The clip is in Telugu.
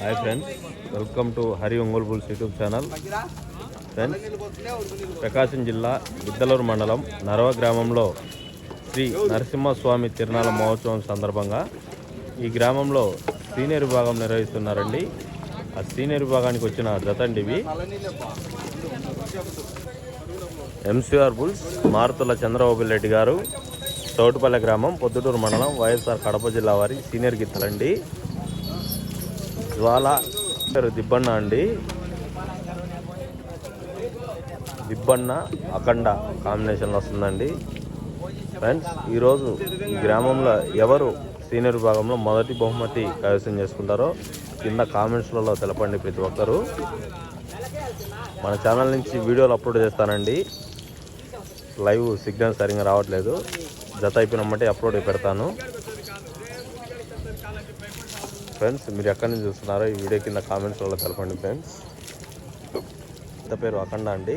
Hi friends welcome to Hari Ongole bulls YouTube channel. Friends Prakasam జిల్లా గిద్దలూరు మండలం నరవ గ్రామంలో శ్రీ నరసింహస్వామి తిరునాళ మహోత్సవం సందర్భంగా ఈ గ్రామంలో సీనియర్ విభాగం నిర్వహిస్తున్నారండి. ఆ సీనియర్ విభాగానికి వచ్చిన జతండి ఇవి. ఎంసీఆర్ బుల్స్ మారుతుల చంద్రబాబు రెడ్డి గారు చౌటుపల్లె గ్రామం పొద్దుటూరు మండలం వైఎస్ఆర్ కడప జిల్లా వారి సీనియర్ గిత్తలండి జ్వాల. పేరు దిబ్బన్న అండి. దిబ్బన్న అఖండ కాంబినేషన్లో వస్తుందండి. ఫ్రెండ్స్ ఈరోజు ఈ గ్రామంలో ఎవరు సీనియర్ విభాగంలో మొదటి బహుమతి కైవసం చేసుకుంటారో కింద కామెంట్స్లలో తెలపండి ప్రతి ఒక్కరు. మన ఛానల్ నుంచి వీడియోలు అప్లోడ్ చేస్తానండి. లైవ్ సిగ్నల్ సరిగ్గా రావట్లేదు. జత అయిపోయినమ్మంటే అప్లోడ్ పెడతాను. ఫ్రెండ్స్ మీరు ఎక్కడి నుంచి చూస్తున్నారో ఈ వీడియో కింద కామెంట్స్లో తెలపండి ఫ్రెండ్స్. ఇంత పేరు అఖండ అండి.